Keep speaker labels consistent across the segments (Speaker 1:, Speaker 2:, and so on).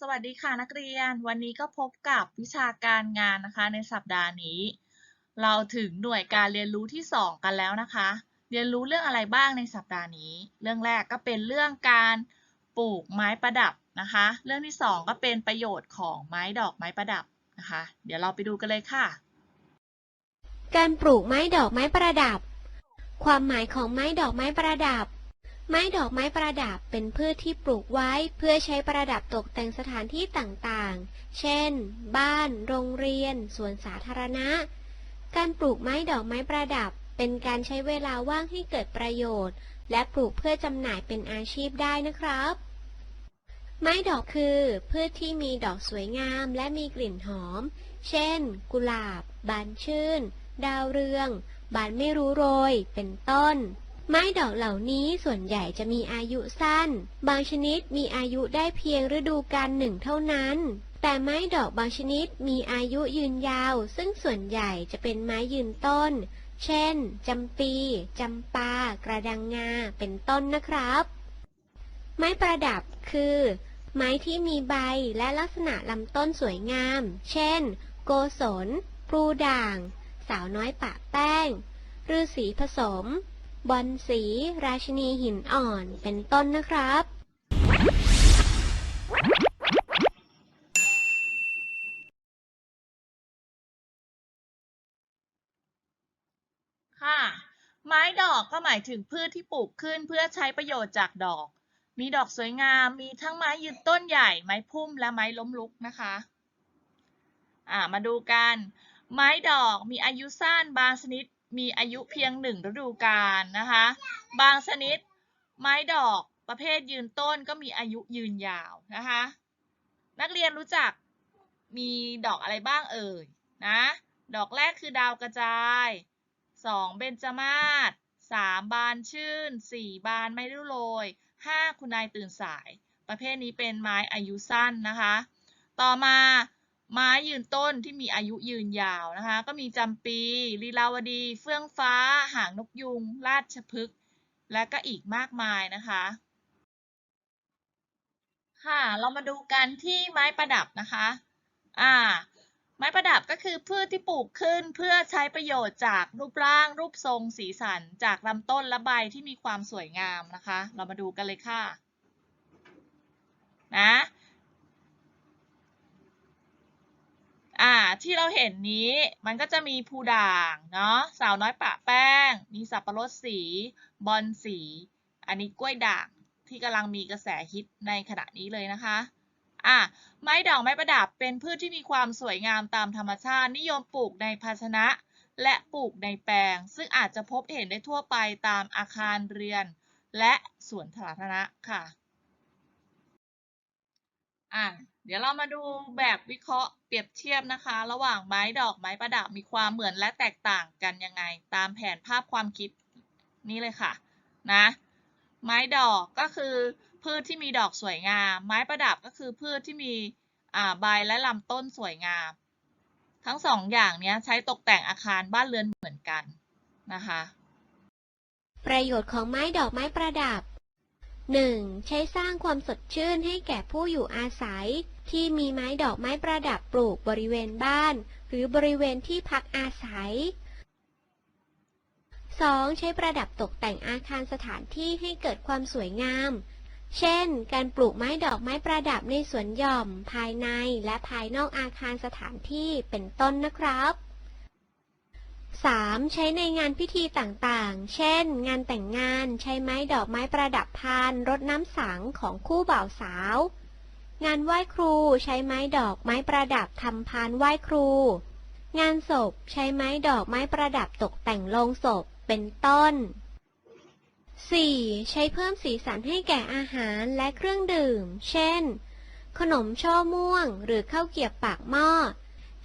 Speaker 1: สวัสดีค่ะนักเรียน วันนี้ก็พบกับวิชาการงานนะคะ ในสัปดาห์นี้ เราถึงหน่วยการเรียนรู้ที่ 2 กันแล้วนะคะ เรียนรู้เรื่องอะไรบ้างในสัปดาห์นี้ เรื่องแรกก็เป็นเรื่องการปลูกไม้ประดับนะคะ เรื่องที่ 2 ก็เป็นประโยชน์ของไม้ดอกไม้ประดับนะคะ เดี๋ยวเราไปดูกันเลยค่ะ
Speaker 2: การปลูกไม้ดอกไม้ประดับ ความหมายของไม้ดอกไม้ประดับ ไม้ดอกไม้ประดับเป็นพืชที่ปลูกไว้เพื่อใช้ประดับตกแต่งสถานที่ต่างๆ เช่น บ้าน โรงเรียน สวนสาธารณะ การปลูกไม้ดอกไม้ประดับ เป็นการใช้เวลาว่างให้เกิดประโยชน์ และปลูกเพื่อจำหน่ายเป็นอาชีพได้นะครับ ไม้ดอกคือพืชที่มีดอกสวยงามและมีกลิ่นหอม เช่น กุหลาบ บานชื่น ดาวเรือง บานไม่รู้โรย เป็นต้น ไม้ดอกเหล่านี้ส่วนใหญ่จะมีอายุสั้น บางชนิดมีอายุได้เพียงฤดูกาลหนึ่งเท่านั้น แต่ไม้ดอกบางชนิดมีอายุยืนยาว ซึ่งส่วนใหญ่จะเป็นไม้ยืนต้น เช่น จำปี จำปา กระดังงา เป็นต้นนะครับ ไม้ประดับคือ ไม้ที่มีใบและลักษณะลำต้นสวยงาม เช่น โกศล ปลูด่าง สาวน้อยปะแป้งฤาษีผสม บอนสี ราชินีหินอ่อน เป็นต้นนะครับ
Speaker 1: ค่ะ ไม้ดอกก็หมายถึงพืชที่ปลูกขึ้นเพื่อใช้ประโยชน์จากดอก มีดอกสวยงาม มีทั้งไม้ยืนต้นใหญ่ ไม้พุ่มและไม้ล้มลุกนะคะ อ่า มาดูกัน ไม้ดอกมีอายุสั้นบางชนิด มีอายุเพียงหนึ่งฤดูกาลนะคะ บางชนิดไม้ดอกประเภทยืนต้นก็มีอายุยืนยาวนะคะ นักเรียนรู้จักมีดอกอะไรบ้างเอ่ยนะ ดอกแรกคือดาวกระจายสองเบญจมาศสามบานชื่นสี่บานไม่รู้โรยห้าคุณนายตื่นสาย ประเภทนี้เป็นไม้อายุสั้นนะคะ ต่อมา ไม้ยืนต้นที่มีอายุยืนยาวนะคะ ก็มีจำปีลีลาวดี เฟื่องฟ้า หางนกยุง ราชพฤกษ์และก็อีกมากมายนะคะ ค่ะ เรามาดูกันที่ไม้ประดับนะคะ อ่า ไม้ประดับก็คือพืชที่ปลูกขึ้นเพื่อใช้ประโยชน์จากรูปร่าง รูปทรง สีสัน จากลำต้นและใบที่มีความสวยงามนะคะ เรามาดูกันเลยค่ะ นะ อ่า ที่เราเห็นนี้มันก็จะมีภูด่างเนาะสาวน้อยปะแป้ง มีสับปะรดสี บอลสี อันนี้กล้วยด่างที่กำลังมีกระแสฮิตในขณะนี้เลยนะคะอะไม้ดอกไม้ประดับเป็นพืชที่มีความสวยงามตามธรรมชาติ นิยมปลูกในภาชนะ และปลูกในแปลง ซึ่งอาจจะพบเห็นได้ทั่วไปตามอาคารเรือน และสวนสาธารณะค่ะ อะเดี๋ยวเรามาดูแบบวิเคราะห์เปรียบเทียบนะคะ ระหว่างไม้ดอกไม้ประดับมีความเหมือนและแตกต่างกันยังไง ตามแผนภาพความคิดนี้เลยค่ะนะไม้ดอกก็คือพืชที่มีดอกสวยงาม ไม้ประดับก็คือพืชที่มีอ่าใบและลำต้นสวยงาม ทั้งสองอย่างนี้ใช้ตกแต่งอาคารบ้านเรือนเหมือนกันนะคะ
Speaker 2: ประโยชน์ของไม้ดอกไม้ประดับ 1. ใช้สร้างความสดชื่นให้แก่ผู้อยู่อาศัย ที่มีไม้ดอกไม้ประดับปลูกบริเวณบ้าน หรือบริเวณที่พักอาศัย 2. ใช้ประดับตกแต่งอาคารสถานที่ให้เกิดความสวยงาม เช่น การปลูกไม้ดอกไม้ประดับในสวนหย่อม ภายในและภายนอกอาคารสถานที่เป็นต้นนะครับ 3. ใช้ในงานพิธีต่างๆ เช่น งานแต่งงาน ใช้ไม้ดอกไม้ประดับพาน รดน้ำสังของคู่บ่าวสาว งานไหว้ครู ใช้ไม้ดอกไม้ประดับทำพานไหว้ครู งานศพ ใช้ไม้ดอกไม้ประดับตกแต่งโลงศพ เป็นต้น 4. ใช้เพิ่มสีสันให้แก่อาหารและเครื่องดื่ม เช่น ขนมช่อม่วง หรือข้าวเกรียบปากหม้อ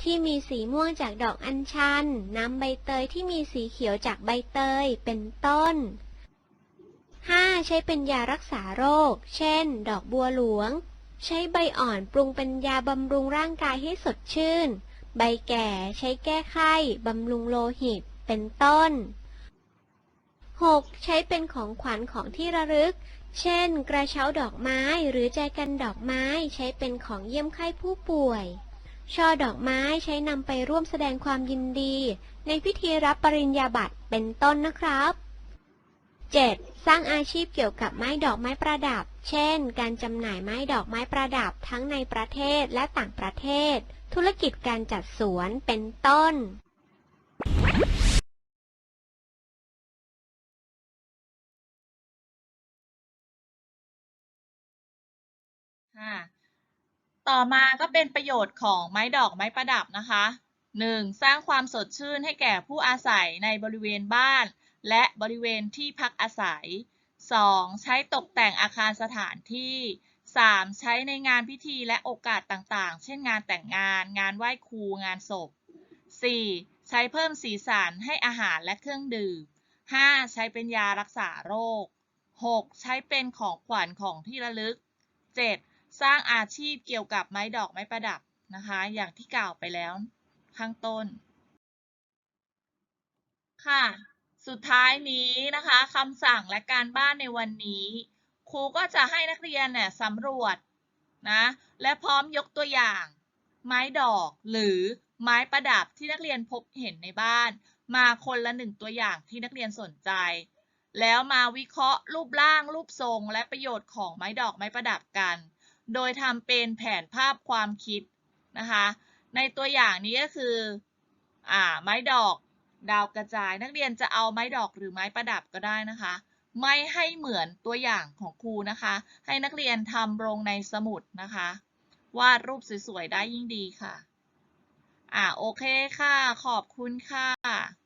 Speaker 2: ที่มีสีม่วงจากดอกอัญชัน น้ำใบเตยที่มีสีเขียวจากใบเตย เป็นต้น 5. ใช้เป็นยารักษาโรค เช่น ดอกบัวหลวง ใช้ใบอ่อนปรุงเป็นยาบำรุงร่างกายให้สดชื่น ใบแก่ใช้แก้ไข้ บำรุงโลหิต เป็นต้น 6. ใช้เป็นของขวัญของที่ระลึก เช่น กระเช้าดอกไม้หรือแจกันดอกไม้ใช้เป็นของเยี่ยมไข้ผู้ป่วย ช่อดอกไม้ใช้นำไปร่วมแสดงความยินดี ในพิธีรับปริญญาบัตรเป็นต้นนะครับ 7. สร้างอาชีพเกี่ยวกับไม้ดอกไม้ประดับ เช่น การจำหน่ายไม้ดอกไม้ประดับทั้งในประเทศและต่างประเทศ ธุรกิจการจัดสวนเป็นต้น
Speaker 1: ค่ะ ต่อมาก็เป็นประโยชน์ของไม้ดอกไม้ประดับนะคะ 1. สร้างความสดชื่นให้แก่ผู้อาศัยในบริเวณบ้าน และบริเวณที่พักอาศัย 2. ใช้ตกแต่งอาคารสถานที่ 3. ใช้ในงานพิธีและโอกาสต่างๆ เช่นงานแต่งงาน งานไหว้ครู งานศพ 4. ใช้เพิ่มสีสันให้อาหารและเครื่องดื่ม 5. ใช้เป็นยารักษาโรค 6. ใช้เป็นของขวัญของที่ระลึก 7. สร้างอาชีพเกี่ยวกับไม้ดอกไม้ประดับนะคะ อย่างที่กล่าวไปแล้วข้างต้น ค่ะ สุดท้ายนี้นะคะคำสั่งและการบ้านในวันนี้ ครูก็จะให้นักเรียนเนี่ยสำรวจนะและพร้อมยกตัวอย่าง ไม้ดอกหรือไม้ประดับที่นักเรียนพบเห็นในบ้าน มาคนละหนึ่งตัวอย่างที่นักเรียนสนใจ แล้วมาวิเคราะห์รูปร่างรูปทรง และประโยชน์ของไม้ดอกไม้ประดับกัน โดยทำเป็นแผนภาพความคิดนะคะ ในตัวอย่างนี้ก็คืออ่าไม้ดอกดาวกระจาย นักเรียนจะเอาไม้ดอกหรือไม้ประดับก็ได้นะคะ ไม่ให้เหมือนตัวอย่างของครูนะคะ ให้นักเรียนทำลงในสมุดนะคะ วาดรูปสวยๆได้ยิ่งดีค่ะ อ่าโอเคค่ะ ขอบคุณค่ะ